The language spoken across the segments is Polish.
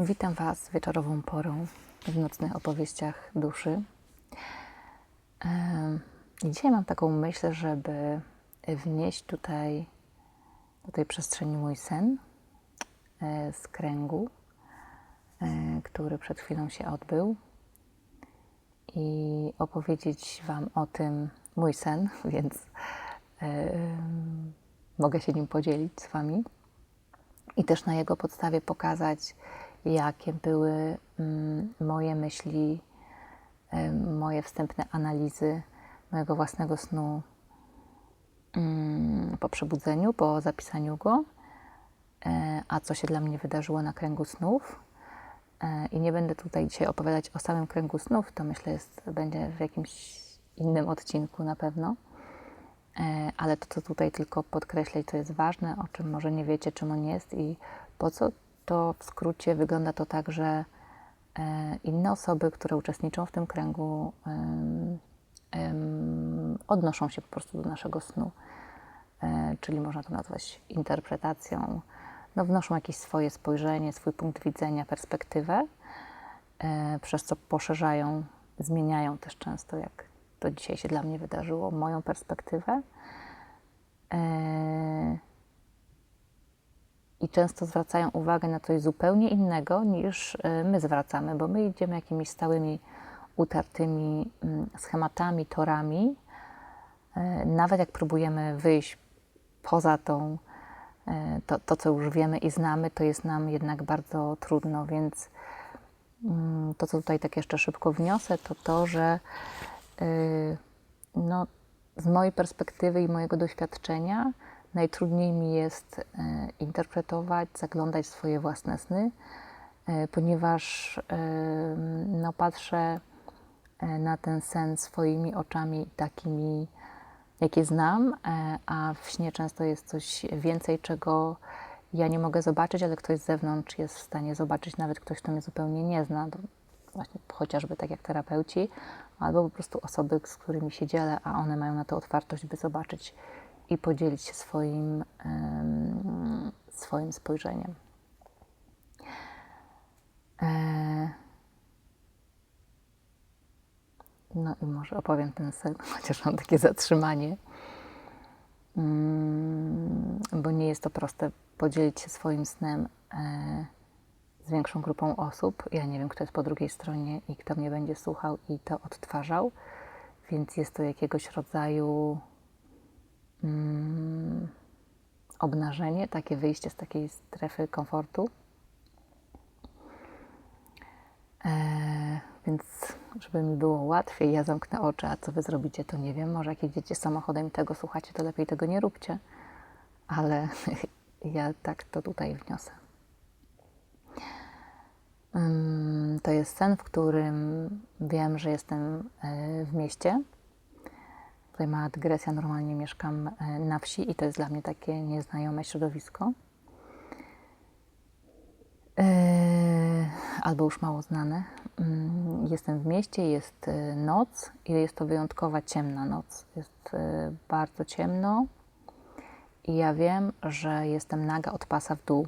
Witam Was wieczorową porą w nocnych opowieściach duszy. I dzisiaj mam taką myśl, żeby wnieść tutaj do tej przestrzeni mój sen e, z kręgu, e, który przed chwilą się odbył i opowiedzieć Wam o tym mój sen, więc em, mogę się nim podzielić z Wami i też na jego podstawie pokazać, jakie były mm, moje myśli, moje wstępne analizy mojego własnego snu mm, po przebudzeniu, po zapisaniu go, e, a co się dla mnie wydarzyło na kręgu snów. E, I nie będę tutaj dzisiaj opowiadać o samym kręgu snów, to myślę jest, będzie w jakimś innym odcinku na pewno. E, ale to, co tutaj tylko podkreślę co jest ważne, o czym może nie wiecie, czym on jest i po co, to w skrócie wygląda to tak, że e, inne osoby, które uczestniczą w tym kręgu, odnoszą się po prostu do naszego snu. E, Czyli można to nazwać interpretacją. No, wnoszą jakieś swoje spojrzenie, swój punkt widzenia, perspektywę, e, przez co poszerzają, zmieniają też często, jak to dzisiaj się dla mnie wydarzyło, moją perspektywę. I często zwracają uwagę na coś zupełnie innego niż e, my zwracamy, bo my idziemy jakimiś stałymi, utartymi mm, schematami, torami. E, Nawet jak próbujemy wyjść poza tą, e, to, to, co już wiemy i znamy, to jest nam jednak bardzo trudno, więc mm, to, co tutaj tak jeszcze szybko wniosę, to to, że no, z mojej perspektywy i mojego doświadczenia najtrudniej mi jest y, interpretować, zaglądać w swoje własne sny, y, ponieważ no, patrzę y, na ten sen swoimi oczami takimi, jakie znam, a w śnie często jest coś więcej, czego ja nie mogę zobaczyć, ale ktoś z zewnątrz jest w stanie zobaczyć, nawet ktoś, kto mnie zupełnie nie zna. Właśnie chociażby tak jak terapeuci, albo po prostu osoby, z którymi się dzielę, a one mają na to otwartość, by zobaczyć i podzielić się swoim, swoim spojrzeniem. E, No i może opowiem ten sen, chociaż mam takie zatrzymanie, Mm, bo nie jest to proste podzielić się swoim snem e, z większą grupą osób. Ja nie wiem, kto jest po drugiej stronie i kto mnie będzie słuchał i to odtwarzał, więc jest to jakiegoś rodzaju mm, obnażenie, takie wyjście z takiej strefy komfortu. E, więc, żeby mi było łatwiej, ja zamknę oczy, a co wy zrobicie, to nie wiem. Może jak jedziecie samochodem i tego słuchacie, to lepiej tego nie róbcie. Ale ja tak to tutaj wniosę. Ym, To jest sen, w którym wiem, że jestem e, w mieście. Tutaj mała dygresja, normalnie mieszkam e, na wsi i to jest dla mnie takie nieznajome środowisko. E, Albo już mało znane. Ym, Jestem w mieście, jest e, noc i jest to wyjątkowa ciemna noc. Jest bardzo ciemno i ja wiem, że jestem naga od pasa w dół.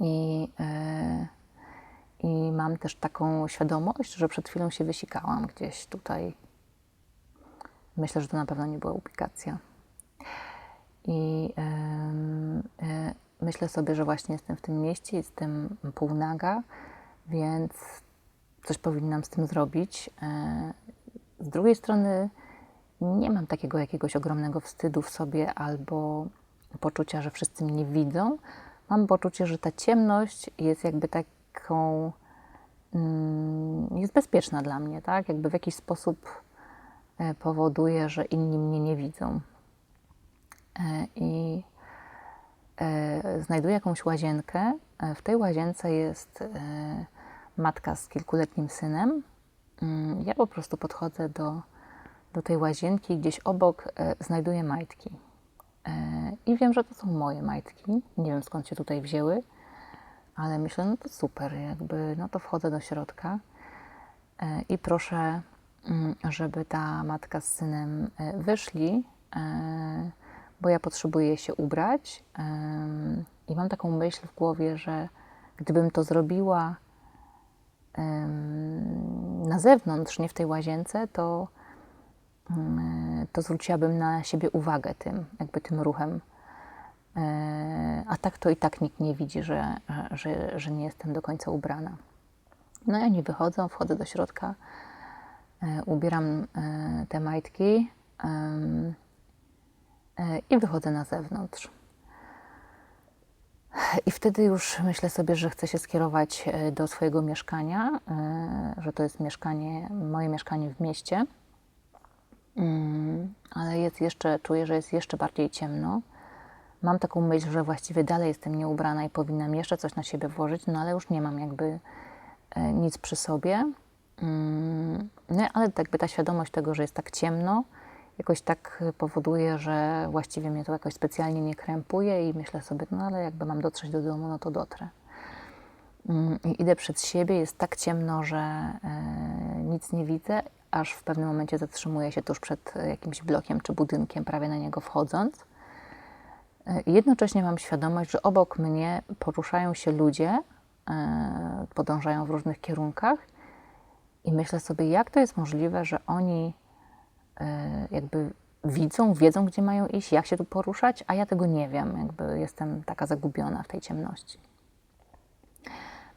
I, I mam też taką świadomość, że przed chwilą się wysikałam gdzieś tutaj. Myślę, że to na pewno nie była ubikacja. I e, myślę sobie, że właśnie jestem w tym mieście, jestem półnaga, więc coś powinnam z tym zrobić. E, z drugiej strony nie mam takiego jakiegoś ogromnego wstydu w sobie albo poczucia, że wszyscy mnie widzą. Mam poczucie, że ta ciemność jest jakby taką, mm, jest bezpieczna dla mnie, tak? Jakby w jakiś sposób powoduje, że inni mnie nie widzą. E, I e, znajduję jakąś łazienkę. E, W tej łazience jest e, matka z kilkuletnim synem. Mm, Ja po prostu podchodzę do, do tej łazienki i gdzieś obok e, znajduję majtki. E, I wiem, że to są moje majtki. Nie wiem skąd się tutaj wzięły, ale myślę, no to super, jakby, no to wchodzę do środka e, i proszę, żeby ta matka z synem e, wyszli, e, bo ja potrzebuję się ubrać. I mam taką myśl w głowie, że gdybym to zrobiła na zewnątrz, nie w tej łazience, to, mm, to zwróciłabym na siebie uwagę tym, jakby tym ruchem. E, A tak to i tak nikt nie widzi, że, że, że nie jestem do końca ubrana. No i oni wychodzą, wchodzę do środka, e, ubieram e, te majtki e, i wychodzę na zewnątrz. I wtedy już myślę sobie, że chcę się skierować e, do swojego mieszkania, e, że to jest mieszkanie, moje mieszkanie w mieście. Mm, Ale jest jeszcze, czuję, że jest jeszcze bardziej ciemno. Mam taką myśl, że właściwie dalej jestem nieubrana i powinnam jeszcze coś na siebie włożyć, no ale już nie mam jakby e, nic przy sobie. Mm, No ale jakby ta świadomość tego, że jest tak ciemno, jakoś tak powoduje, że właściwie mnie to jakoś specjalnie nie krępuje i myślę sobie, no ale jakby mam dotrzeć do domu, no to dotrę. Mm, I idę przed siebie, jest tak ciemno, że e, nic nie widzę, aż w pewnym momencie zatrzymuję się tuż przed jakimś blokiem czy budynkiem, prawie na niego wchodząc. E, I jednocześnie mam świadomość, że obok mnie poruszają się ludzie, e, podążają w różnych kierunkach i myślę sobie, jak to jest możliwe, że oni e, jakby widzą, wiedzą, gdzie mają iść, jak się tu poruszać, a ja tego nie wiem, jakby jestem taka zagubiona w tej ciemności.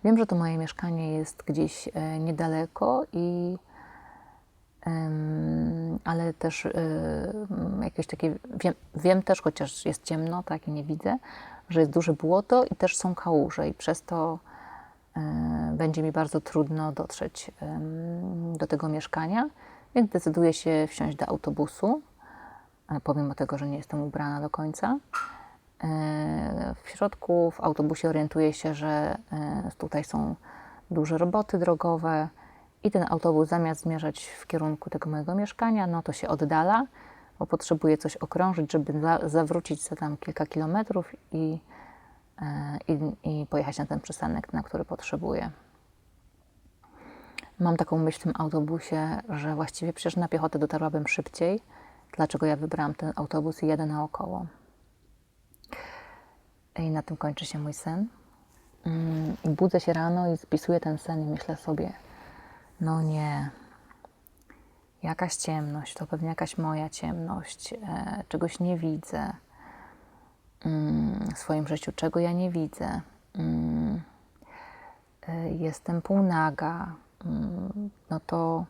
Wiem, że to moje mieszkanie jest gdzieś e, niedaleko i ale też e, jakieś takie, wiem, wiem też, chociaż jest ciemno, tak i nie widzę, że jest duże błoto i też są kałuże i przez to będzie mi bardzo trudno dotrzeć do tego mieszkania, więc decyduję się wsiąść do autobusu, e, pomimo tego, że nie jestem ubrana do końca. E, W środku w autobusie orientuję się, że e, tutaj są duże roboty drogowe i ten autobus zamiast zmierzać w kierunku tego mojego mieszkania, no to się oddala, bo potrzebuję coś okrążyć, żeby za, zawrócić za tam kilka kilometrów i, e, i, i pojechać na ten przystanek, na który potrzebuję. Mam taką myśl w tym autobusie, że właściwie przecież na piechotę dotarłabym szybciej. Dlaczego ja wybrałam ten autobus i jadę naokoło? I na tym kończy się mój sen. Mm, budzę się rano i spisuję ten sen i myślę sobie, no nie, jakaś ciemność, to pewnie jakaś moja ciemność, e, czegoś nie widzę w swoim życiu, czego ja nie widzę. Mm, e, jestem półnaga, mm, no to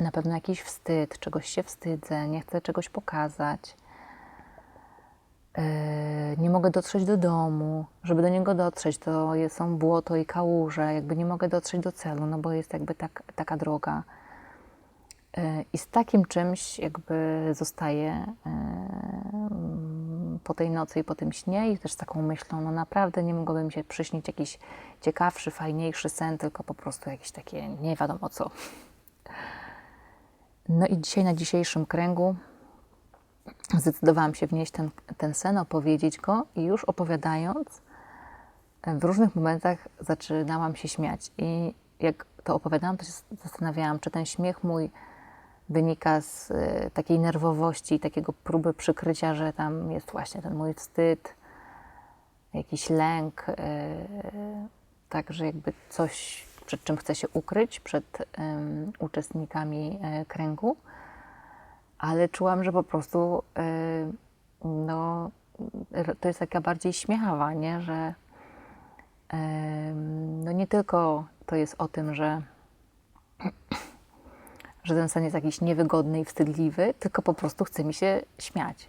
na pewno jakiś wstyd, czegoś się wstydzę, nie chcę czegoś pokazać. Yy, nie mogę dotrzeć do domu. Żeby do niego dotrzeć, to są błoto i kałuże. Jakby nie mogę dotrzeć do celu, no bo jest jakby tak, taka droga. Yy, I z takim czymś jakby zostaję po tej nocy i po tym śnie i też z taką myślą, no naprawdę nie mogłoby mi się przyśnić jakiś ciekawszy, fajniejszy sen, tylko po prostu jakieś takie nie wiadomo co. No i dzisiaj na dzisiejszym kręgu zdecydowałam się wnieść ten, ten sen, opowiedzieć go i już opowiadając, w różnych momentach zaczynałam się śmiać. I jak to opowiadałam, to się zastanawiałam, czy ten śmiech mój wynika z y, takiej nerwowości takiego próby przykrycia, że tam jest właśnie ten mój wstyd, jakiś lęk, y, tak, że jakby coś, przed czym chcę się ukryć, przed uczestnikami y, kręgu ale czułam, że po prostu y, no, to jest taka bardziej śmiechawa, nie? że no nie tylko to jest o tym, że, że ten sen jest jakiś niewygodny i wstydliwy, tylko po prostu chce mi się śmiać.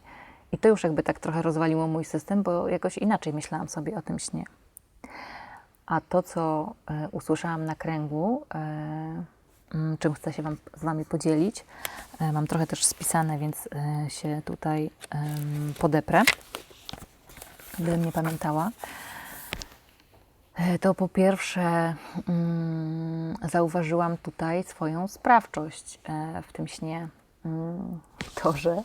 I to już jakby tak trochę rozwaliło mój system, bo jakoś inaczej myślałam sobie o tym śnie. A to, co y, usłyszałam na kręgu, y, mm, czym chcę się wam, z Wami podzielić. E, Mam trochę też spisane, więc e, się tutaj podeprę, gdybym nie pamiętała. E, To po pierwsze mm, zauważyłam tutaj swoją sprawczość e, w tym śnie. Mm, To, że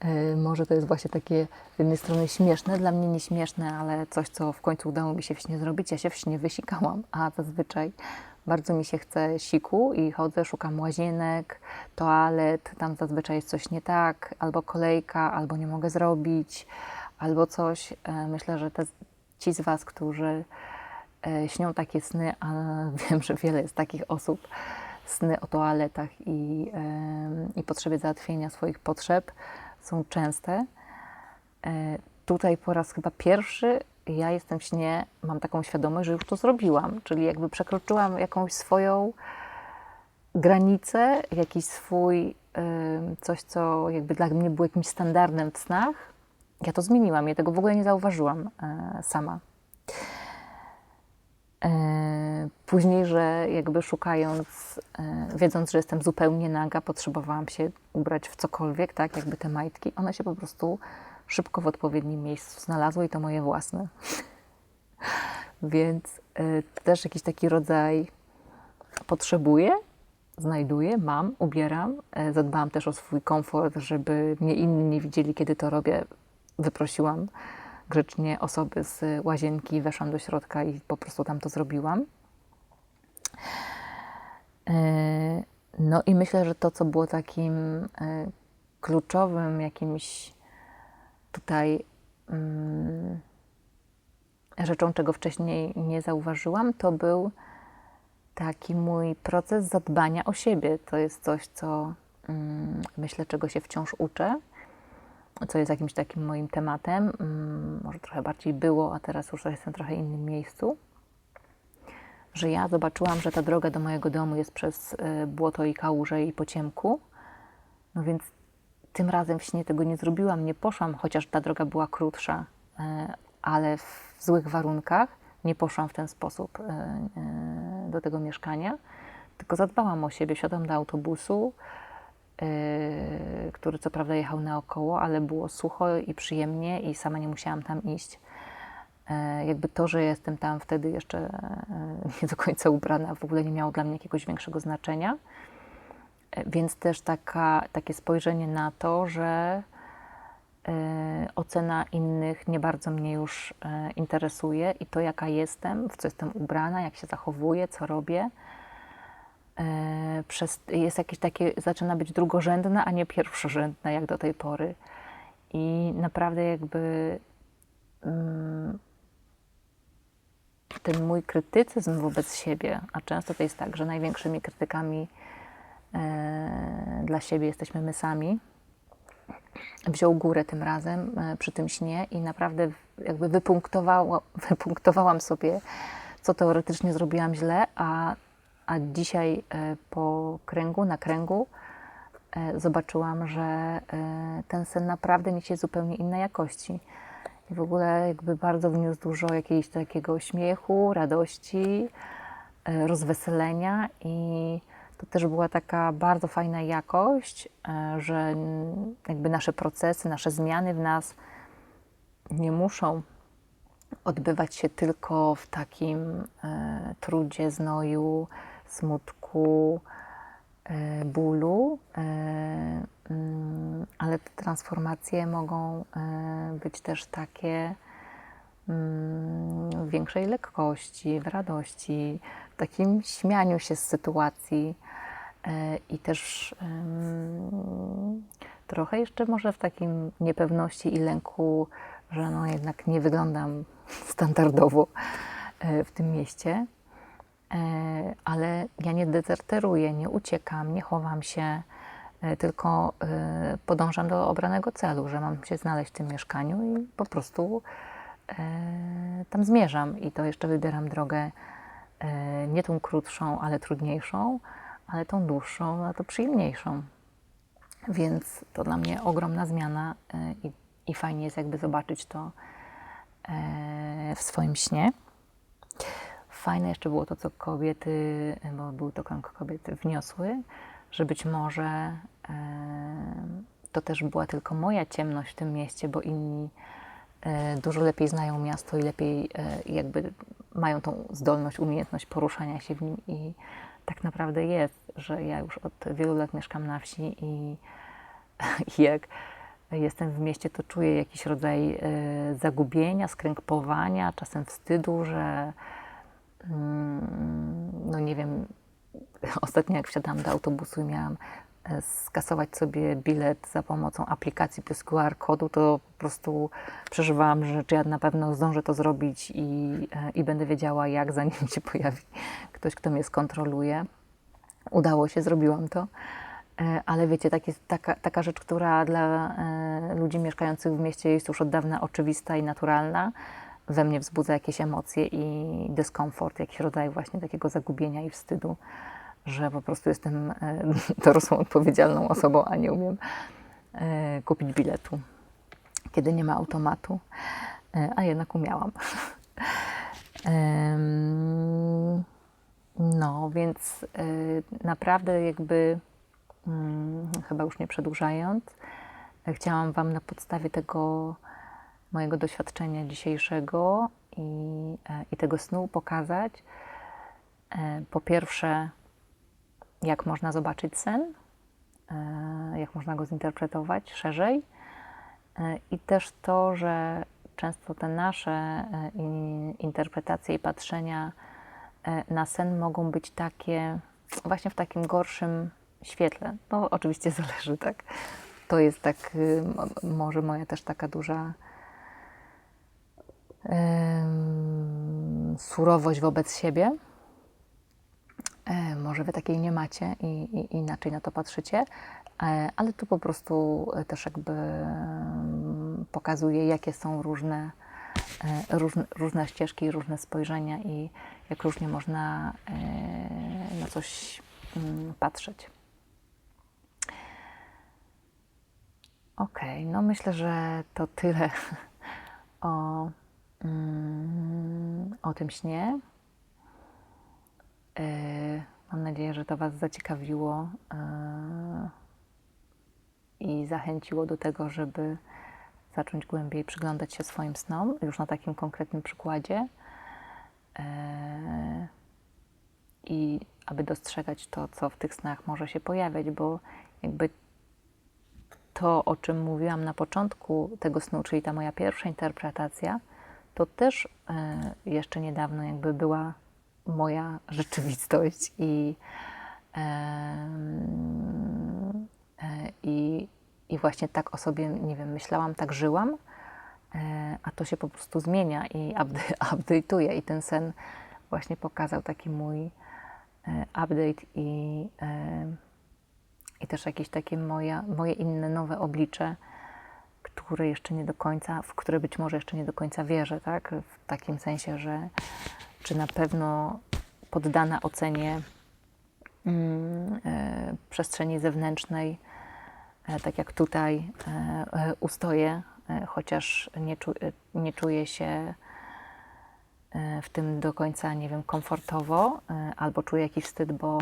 e, może to jest właśnie takie z jednej strony śmieszne, dla mnie nieśmieszne, ale coś, co w końcu udało mi się w śnie zrobić. Ja się w śnie wysikałam, a zazwyczaj bardzo mi się chce siku i chodzę, szukam łazienek, toalet, tam zazwyczaj jest coś nie tak, albo kolejka, albo nie mogę zrobić, albo coś. Myślę, że te, ci z Was, którzy śnią takie sny, a wiem, że wiele jest takich osób, sny o toaletach i, i potrzebie załatwienia swoich potrzeb są częste. E, Tutaj po raz chyba pierwszy ja jestem w śnie, mam taką świadomość, że już to zrobiłam, czyli jakby przekroczyłam jakąś swoją granicę, jakiś swój, coś, co jakby dla mnie było jakimś standardem w snach. Ja to zmieniłam, ja tego w ogóle nie zauważyłam e, sama. E, Później, że jakby szukając, e, wiedząc, że jestem zupełnie naga, potrzebowałam się ubrać w cokolwiek, tak, jakby te majtki, one się po prostu szybko w odpowiednim miejscu znalazły i to moje własne. Więc e, też jakiś taki rodzaj potrzebuję, znajduję, mam, ubieram. Zadbałam też o swój komfort, żeby mnie inni nie widzieli, kiedy to robię. Wyprosiłam grzecznie osoby z łazienki, weszłam do środka i po prostu tam to zrobiłam. E, No i myślę, że to, co było takim e, kluczowym jakimś tutaj mm, rzeczą, czego wcześniej nie zauważyłam, to był taki mój proces zadbania o siebie. To jest coś, co mm, myślę, czego się wciąż uczę, co jest jakimś takim moim tematem. Mm, może trochę bardziej było, a teraz już jestem w trochę innym miejscu. Że ja zobaczyłam, że ta droga do mojego domu jest przez y, błoto i kałuże i po ciemku. No więc tym razem w śnie tego nie zrobiłam, nie poszłam, chociaż ta droga była krótsza, e, ale w złych warunkach nie poszłam w ten sposób e, do tego mieszkania, tylko zadbałam o siebie, wsiadłam do autobusu, który co prawda jechał naokoło, ale było sucho i przyjemnie i sama nie musiałam tam iść. E, Jakby to, że jestem tam wtedy jeszcze e, nie do końca ubrana, w ogóle nie miało dla mnie jakiegoś większego znaczenia. Więc też taka, takie spojrzenie na to, że ocena innych nie bardzo mnie już interesuje i to, jaka jestem, w co jestem ubrana, jak się zachowuję, co robię, przez, jest jakieś takie, zaczyna być drugorzędne, a nie pierwszorzędne, jak do tej pory. I naprawdę jakby mm, ten mój krytycyzm wobec siebie, a często to jest tak, że największymi krytykami e, dla siebie jesteśmy my sami, wziął górę tym razem e, przy tym śnie i naprawdę jakby wypunktowała, wypunktowałam sobie, co teoretycznie zrobiłam źle, a, a dzisiaj e, po kręgu, na kręgu e, zobaczyłam, że e, ten sen naprawdę niesie zupełnie innej jakości. I w ogóle jakby bardzo wniósł dużo jakiegoś takiego śmiechu, radości, rozweselenia i to też była taka bardzo fajna jakość, że jakby nasze procesy, nasze zmiany w nas nie muszą odbywać się tylko w takim trudzie, znoju, smutku, e, bólu, e, mm, ale te transformacje mogą e, być też takie mm, w większej lekkości, w radości, w takim śmianiu się z sytuacji i też trochę jeszcze może w takim niepewności i lęku, że no jednak nie wyglądam standardowo w tym mieście. E, ale ja nie dezerteruję, nie uciekam, nie chowam się, e, tylko e, podążam do obranego celu, że mam się znaleźć w tym mieszkaniu i po prostu tam zmierzam. I to jeszcze wybieram drogę nie tą krótszą, ale trudniejszą, ale tą dłuższą, a to przyjemniejszą. Więc to dla mnie ogromna zmiana i, i fajnie jest jakby zobaczyć to w swoim śnie. Fajne jeszcze było to, co kobiety, bo był to krąg kobiet, wniosły, że być może to też była tylko moja ciemność w tym mieście, bo inni e, dużo lepiej znają miasto i lepiej e, jakby mają tą zdolność, umiejętność poruszania się w nim. I tak naprawdę jest, że ja już od wielu lat mieszkam na wsi i, jak jestem w mieście, to czuję jakiś rodzaj e, zagubienia, skrępowania, czasem wstydu, że no nie wiem, ostatnio jak wsiadałam do autobusu i miałam e, skasować sobie bilet za pomocą aplikacji bez QR kodu, to po prostu przeżywałam, że czy ja na pewno zdążę to zrobić i, e, i będę wiedziała, jak zanim się pojawi ktoś, kto mnie skontroluje. Udało się, zrobiłam to. E, Ale wiecie, tak taka, taka rzecz, która dla ludzi mieszkających w mieście jest już od dawna oczywista i naturalna, we mnie wzbudza jakieś emocje i dyskomfort, jakiś rodzaj właśnie takiego zagubienia i wstydu, że po prostu jestem e, dorosłą, odpowiedzialną osobą, a nie umiem e, kupić biletu, kiedy nie ma automatu, e, a jednak umiałam. No, więc naprawdę jakby, mm, chyba już nie przedłużając, chciałam Wam na podstawie tego mojego doświadczenia dzisiejszego i, e, i tego snu pokazać, e, po pierwsze, jak można zobaczyć sen, e, jak można go zinterpretować szerzej i też to, że często te nasze in- interpretacje i patrzenia na sen mogą być takie właśnie w takim gorszym świetle. No oczywiście zależy, tak. To jest tak y, mo- może moja też taka duża surowość wobec siebie. E, Może wy takiej nie macie i, i inaczej na to patrzycie, e, ale tu po prostu e, też jakby pokazuje, jakie są różne, różne, różne ścieżki, różne spojrzenia i jak różnie można na coś mm, patrzeć. Okej, no myślę, że to tyle o, o tym śnie. E, Mam nadzieję, że to Was zaciekawiło e, i zachęciło do tego, żeby zacząć głębiej przyglądać się swoim snom, już na takim konkretnym przykładzie. E, I aby dostrzegać to, co w tych snach może się pojawiać, bo jakby to, o czym mówiłam na początku tego snu, czyli ta moja pierwsza interpretacja, to też e, jeszcze niedawno jakby była moja rzeczywistość i, e, i, i właśnie tak o sobie, nie wiem, myślałam, tak żyłam, e, a to się po prostu zmienia i upda- update'uje i ten sen właśnie pokazał taki mój update i, i też jakieś takie moja, moje inne nowe oblicze, które jeszcze nie do końca, w które być może jeszcze nie do końca wierzę, tak? W takim sensie, że czy na pewno poddana ocenie mm, e, przestrzeni zewnętrznej, e, tak jak tutaj e, ustoję, chociaż nie, czu, nie czuję się w tym do końca, nie wiem, komfortowo, albo czuję jakiś wstyd, bo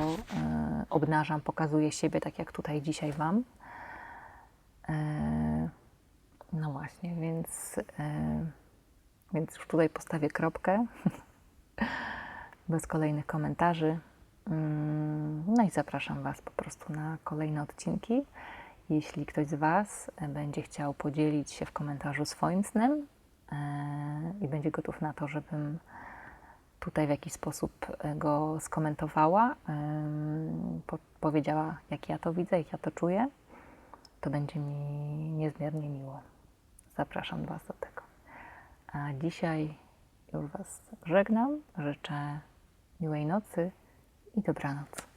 obnażam, pokazuję siebie, tak jak tutaj dzisiaj Wam. No właśnie, więc, e, więc już tutaj postawię kropkę bez kolejnych komentarzy. Mm, No i zapraszam Was po prostu na kolejne odcinki. Jeśli ktoś z Was e, będzie chciał podzielić się w komentarzu swoim snem e, i będzie gotów na to, żebym tutaj w jakiś sposób go skomentowała, powiedziała, jak ja to widzę, jak ja to czuję, to będzie mi niezmiernie miło. Zapraszam Was do tego. A dzisiaj już Was żegnam. Życzę miłej nocy i dobranoc.